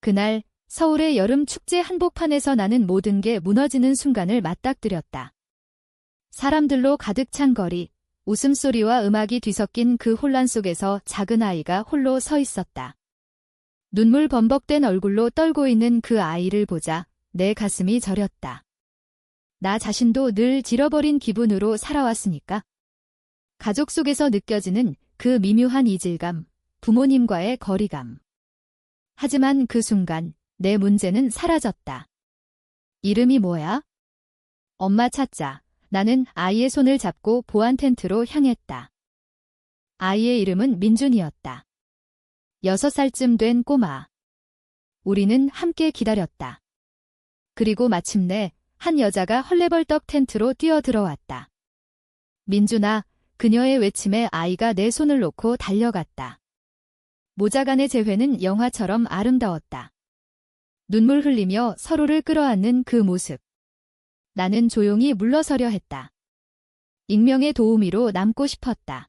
그날 서울의 여름 축제 한복판에서 나는 모든 게 무너지는 순간을 맞닥뜨렸다. 사람들로 가득 찬 거리, 웃음소리와 음악이 뒤섞인 그 혼란 속에서 작은 아이가 홀로 서 있었다. 눈물 범벅된 얼굴로 떨고 있는 그 아이를 보자 내 가슴이 저렸다. 나 자신도 늘 잃어버린 기분으로 살아왔으니까. 가족 속에서 느껴지는 그 미묘한 이질감, 부모님과의 거리감. 하지만 그 순간 내 문제는 사라졌다. 이름이 뭐야? 엄마 찾자. 나는 아이의 손을 잡고 보안 텐트로 향했다. 아이의 이름은 민준이었다. 여섯 살쯤 된 꼬마. 우리는 함께 기다렸다. 그리고 마침내 한 여자가 헐레벌떡 텐트로 뛰어 들어왔다. 민준아, 그녀의 외침에 아이가 내 손을 놓고 달려갔다. 모자간의 재회는 영화처럼 아름다웠다. 눈물 흘리며 서로를 끌어안는 그 모습. 나는 조용히 물러서려 했다. 익명의 도우미로 남고 싶었다.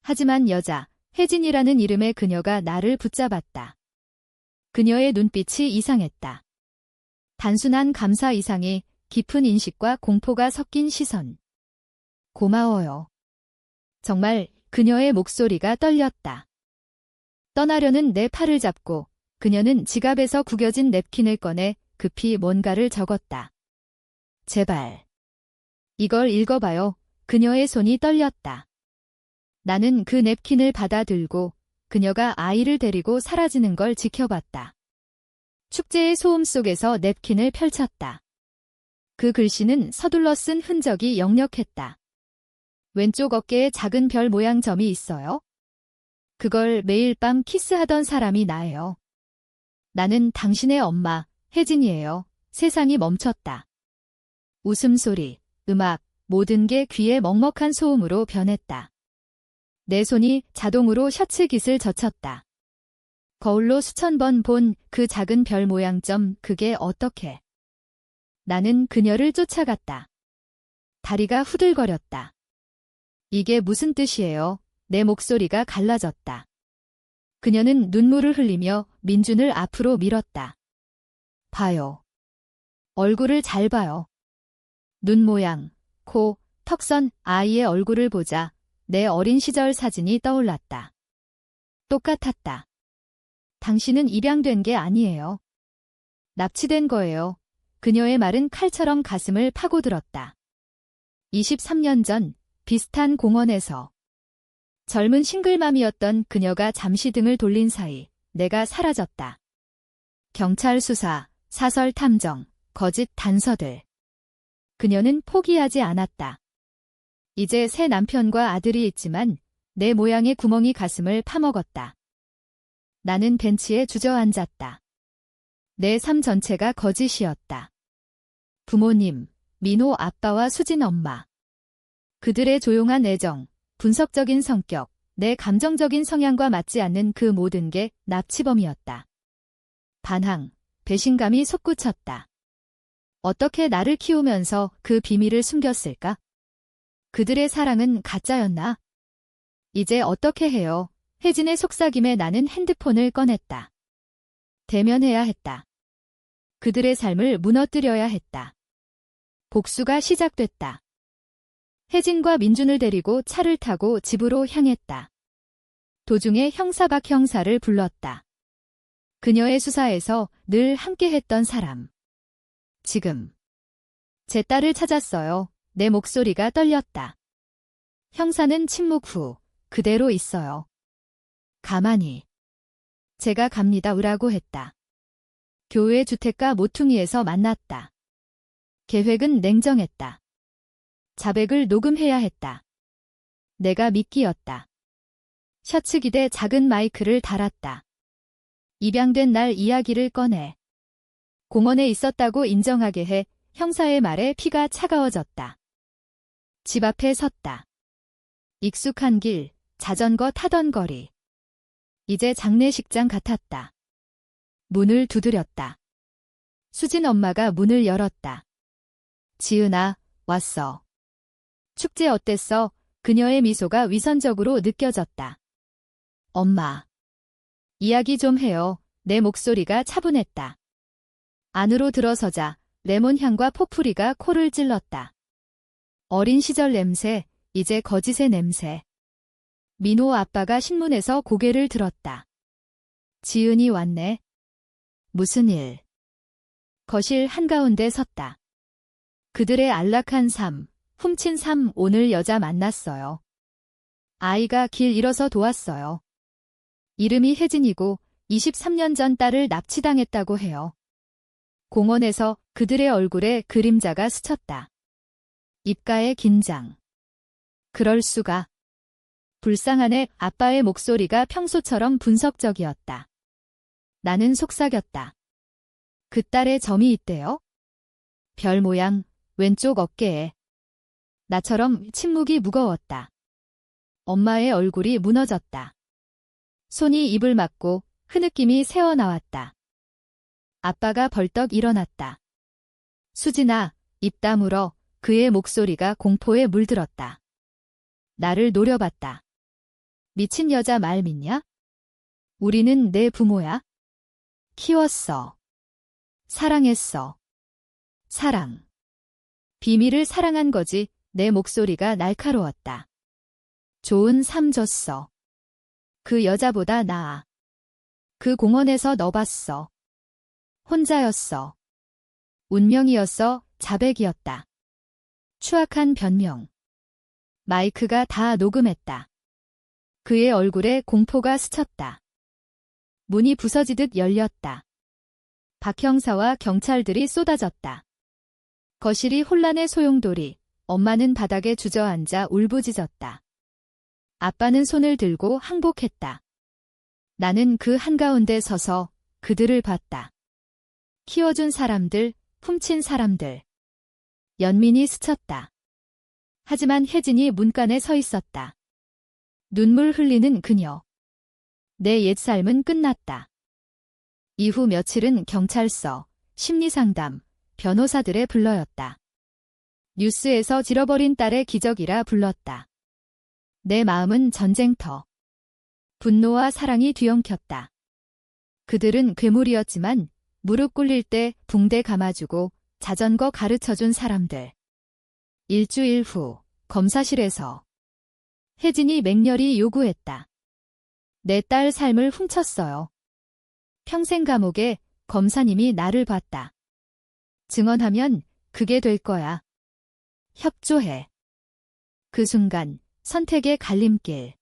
하지만 여자, 혜진이라는 이름의 그녀가 나를 붙잡았다. 그녀의 눈빛이 이상했다. 단순한 감사 이상의 깊은 인식과 공포가 섞인 시선. 고마워요. 정말 그녀의 목소리가 떨렸다. 떠나려는 내 팔을 잡고 그녀는 지갑에서 구겨진 냅킨을 꺼내 급히 뭔가를 적었다. 제발. 이걸 읽어봐요. 그녀의 손이 떨렸다. 나는 그 냅킨을 받아들고 그녀가 아이를 데리고 사라지는 걸 지켜봤다. 축제의 소음 속에서 냅킨을 펼쳤다. 그 글씨는 서둘러 쓴 흔적이 역력했다. 왼쪽 어깨에 작은 별 모양 점이 있어요. 그걸 매일 밤 키스하던 사람이 나예요. 나는 당신의 엄마, 혜진이에요. 세상이 멈췄다. 웃음소리, 음악, 모든 게 귀에 먹먹한 소음으로 변했다. 내 손이 자동으로 셔츠 깃을 젖혔다. 거울로 수천 번 본 그 작은 별 모양점 그게 어떻게. 나는 그녀를 쫓아갔다. 다리가 후들거렸다. 이게 무슨 뜻이에요? 내 목소리가 갈라졌다. 그녀는 눈물을 흘리며 민준을 앞으로 밀었다. 봐요. 얼굴을 잘 봐요. 눈 모양, 코, 턱선 아이의 얼굴을 보자 내 어린 시절 사진이 떠올랐다. 똑같았다. 당신은 입양된 게 아니에요. 납치된 거예요. 그녀의 말은 칼처럼 가슴을 파고들었다. 23년 전 비슷한 공원에서 젊은 싱글맘이었던 그녀가 잠시 등을 돌린 사이 내가 사라졌다. 경찰 수사, 사설 탐정, 거짓 단서들. 그녀는 포기하지 않았다. 이제 새 남편과 아들이 있지만 내 모양의 구멍이 가슴을 파먹었다. 나는 벤치에 주저앉았다. 내 삶 전체가 거짓이었다. 부모님, 민호 아빠와 수진 엄마. 그들의 조용한 애정, 분석적인 성격, 내 감정적인 성향과 맞지 않는 그 모든 게 납치범이었다. 반항, 배신감이 솟구쳤다. 어떻게 나를 키우면서 그 비밀을 숨겼을까? 그들의 사랑은 가짜였나? 이제 어떻게 해요? 혜진의 속삭임에 나는 핸드폰을 꺼냈다. 대면해야 했다. 그들의 삶을 무너뜨려야 했다. 복수가 시작됐다. 혜진과 민준을 데리고 차를 타고 집으로 향했다. 도중에 형사 박 형사를 불렀다. 그녀의 수사에서 늘 함께했던 사람. 지금. 제 딸을 찾았어요. 내 목소리가 떨렸다. 형사는 침묵 후 그대로 있어요. 가만히. 제가 갑니다 으라고 했다. 교회 주택가 모퉁이에서 만났다. 계획은 냉정했다. 자백을 녹음해야 했다. 내가 미끼였다. 셔츠 기대 작은 마이크를 달았다. 입양된 날 이야기를 꺼내. 공원에 있었다고 인정하게 해 형사의 말에 피가 차가워졌다. 집 앞에 섰다. 익숙한 길, 자전거 타던 거리. 이제 장례식장 같았다. 문을 두드렸다. 수진 엄마가 문을 열었다. 지은아, 왔어. 축제 어땠어? 그녀의 미소가 위선적으로 느껴졌다. 엄마. 이야기 좀 해요. 내 목소리가 차분했다. 안으로 들어서자 레몬 향과 포프리가 코를 찔렀다. 어린 시절 냄새, 이제 거짓의 냄새. 민호 아빠가 신문에서 고개를 들었다. 지은이 왔네. 무슨 일? 거실 한가운데 섰다. 그들의 안락한 삶, 훔친 삶 오늘 여자 만났어요. 아이가 길 잃어서 도왔어요. 이름이 혜진이고 23년 전 딸을 납치당했다고 해요. 공원에서 그들의 얼굴에 그림자가 스쳤다. 입가에 긴장. 그럴 수가. 불쌍한애 아빠의 목소리가 평소처럼 분석적이었다. 나는 속삭였다. 그 딸의 점이 있대요? 별 모양, 왼쪽 어깨에. 나처럼 침묵이 무거웠다. 엄마의 얼굴이 무너졌다. 손이 입을 막고 흐느낌이 새어나왔다. 아빠가 벌떡 일어났다. 수진아, 입 다물어 그의 목소리가 공포에 물들었다. 나를 노려봤다. 미친 여자 말 믿냐? 우리는 내 부모야. 키웠어. 사랑했어. 사랑. 비밀을 사랑한 거지 내 목소리가 날카로웠다. 좋은 삶 줬어. 그 여자보다 나아. 그 공원에서 너 봤어. 혼자였어. 운명이었어, 자백이었다. 추악한 변명. 마이크가 다 녹음했다. 그의 얼굴에 공포가 스쳤다. 문이 부서지듯 열렸다. 박 형사와 경찰들이 쏟아졌다. 거실이 혼란의 소용돌이, 엄마는 바닥에 주저앉아 울부짖었다. 아빠는 손을 들고 항복했다. 나는 그 한가운데 서서 그들을 봤다. 키워준 사람들, 훔친 사람들. 연민이 스쳤다. 하지만 혜진이 문간에 서 있었다. 눈물 흘리는 그녀. 내 옛 삶은 끝났다. 이후 며칠은 경찰서, 심리상담, 변호사들의 불러였다. 뉴스에서 잃어버린 딸의 기적이라 불렀다. 내 마음은 전쟁터. 분노와 사랑이 뒤엉켰다. 그들은 괴물이었지만 무릎 꿇릴 때 붕대 감아주고 자전거 가르쳐준 사람들. 일주일 후 검사실에서 혜진이 맹렬히 요구했다. 내 딸 삶을 훔쳤어요. 평생 감옥에 검사님이 나를 봤다. 증언하면 그게 될 거야. 협조해. 그 순간 선택의 갈림길.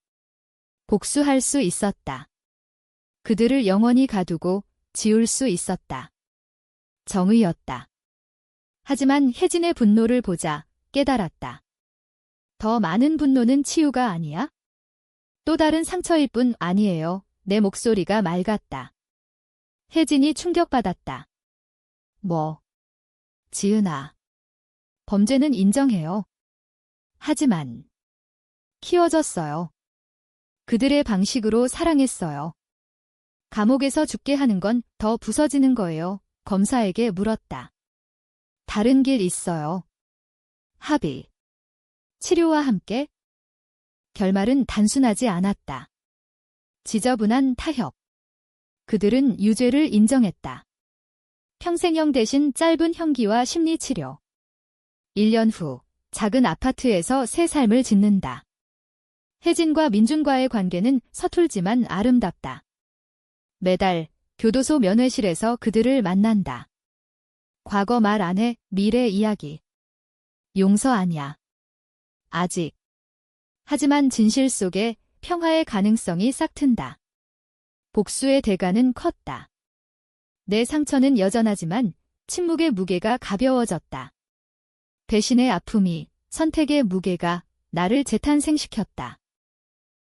복수할 수 있었다. 그들을 영원히 가두고 지울 수 있었다. 정의였다. 하지만 혜진의 분노를 보자 깨달았다. 더 많은 분노는 치유가 아니야? 또 다른 상처일 뿐 아니에요. 내 목소리가 맑았다. 혜진이 충격받았다. 뭐? 지은아. 범죄는 인정해요. 하지만 키워졌어요. 그들의 방식으로 사랑했어요. 감옥에서 죽게 하는 건 더 부서지는 거예요. 검사에게 물었다. 다른 길 있어요. 합의. 치료와 함께? 결말은 단순하지 않았다. 지저분한 타협. 그들은 유죄를 인정했다. 평생형 대신 짧은 형기와 심리치료. 1년 후 작은 아파트에서 새 삶을 짓는다. 혜진과 민준과의 관계는 서툴지만 아름답다. 매달 교도소 면회실에서 그들을 만난다. 과거 말 안에 미래 이야기. 용서 아니야. 아직. 하지만 진실 속에 평화의 가능성이 싹튼다. 복수의 대가는 컸다. 내 상처는 여전하지만 침묵의 무게가 가벼워졌다. 배신의 아픔이 선택의 무게가 나를 재탄생시켰다.